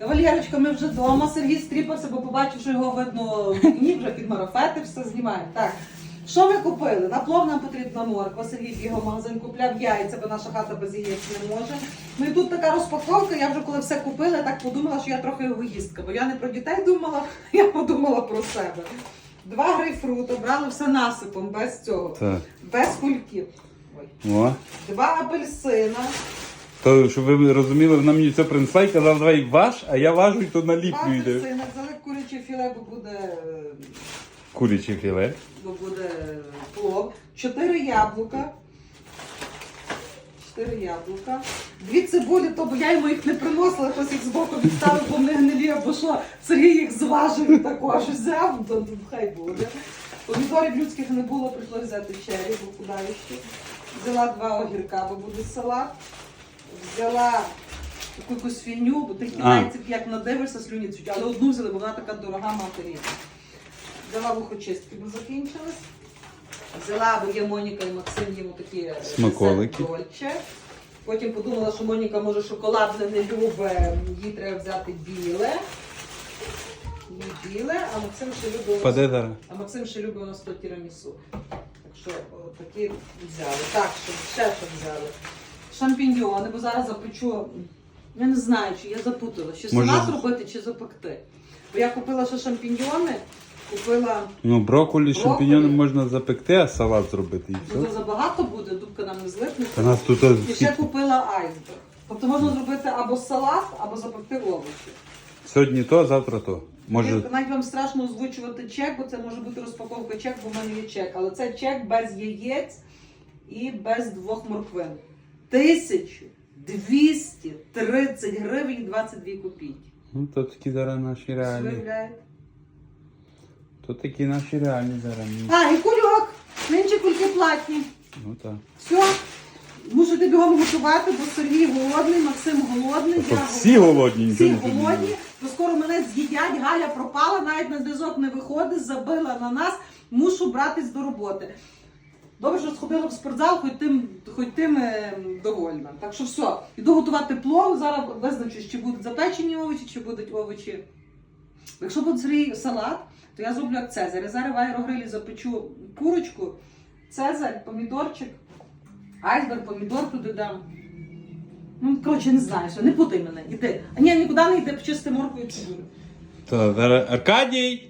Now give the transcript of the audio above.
Кавалерочка, ми вже вдома. Сергій стріпався, бо побачив, що його видно в вікні, вже під марафети, все знімаємо. Так. Що ми купили? На плов нам потрібна морква. Сергій бігав в магазин, купляв яйця, бо наша хата без яєць не може. Ну і тут така розпаковка. Я вже коли все купила, так подумала, що я трохи егоїстка, бо я не про дітей думала, я подумала про себе. Два грейпфрути, брали все насипом, без цього, Так. без кульків. Ой. О. Два апельсина. То, щоб ви розуміли, вона мені це принесла і казала, давай ваш, а я важу і то на Два ліпню йде. апельсини, взяли куряче філе, бо буде е, Куряче філе. бо буде плов. Чотири яблука. Чотири яблука. Дві цибулі, то бо я йому їх не приносила, хтось їх збоку відставив, бо вони гнилі, або що Сергій їх зважив також взяв, то хай буде. Помідорів людських не було, прийшлося взяти чері, бо куди ще. Взяла два огірка, бо буде салат. Взяла таку якусь фігню, бо тих китайців як надивишся слюні цють, але одну взяли, бо вона така дорога матері. Взяла вухочистки, бо закінчились. Взяла, бо є Моніка і Максим йому такі е, Смаколики. Дольче. Потім подумала, що Моніка може шоколадне не любить, їй треба взяти біле. Їй біле, а Максим ще любить. Паде зараз. А Максим ще любить у нас то тірамісу. Так що о, такі взяли. Так, що ще що взяли. Шампіньйони, бо зараз запечу. Я не знаю, чи я запутала, чи Може- салат робити, чи запекти. Бо я купила ще шампіньйони, купила Ну, брокколі, Брокколі. шампіньони можна запекти, а салат зробити і Бо все. забагато буде, дубка нам не злипне. Та нас тут І ще скільки? купила айсберг. Тобто можна зробити або салат, або запекти овочі. Сьогодні то, завтра то. Може, Навіть вам страшно озвучувати чек, бо це може бути розпаковка чек, бо в мене є чек. Але це чек без яєць і без двох морквин. 1230 гривень 22 копійки. ну то такі зараз наші реальні. Уявляєте? То такі наші реальні зараз. А, і кульок. Нинче кульки платні. Ну так. Все. Мусите бігом готувати, бо Сергій голодний, Максим голодний, я всі голодні, Всі голодні, бо скоро мене з'їдять, Галя пропала, навіть на зв'язок не виходить, забила на нас, мушу братись до роботи. Добре, що сходила в спортзал, хоч тим, хоч тим е, довольна. Так що все, іду готувати плов, зараз визначусь, чи будуть запечені овочі, чи будуть овочі. Якщо буде Сергій салат, то я зроблю як Цезарь. Я зараз в аерогрилі запечу курочку, Цезарь, помідорчик, айсберг, помідор туди дам. Ну, коротше, не знаю, що, не путай мене, іди. А ні, нікуди не йди, почисти. То зараз Аркадій!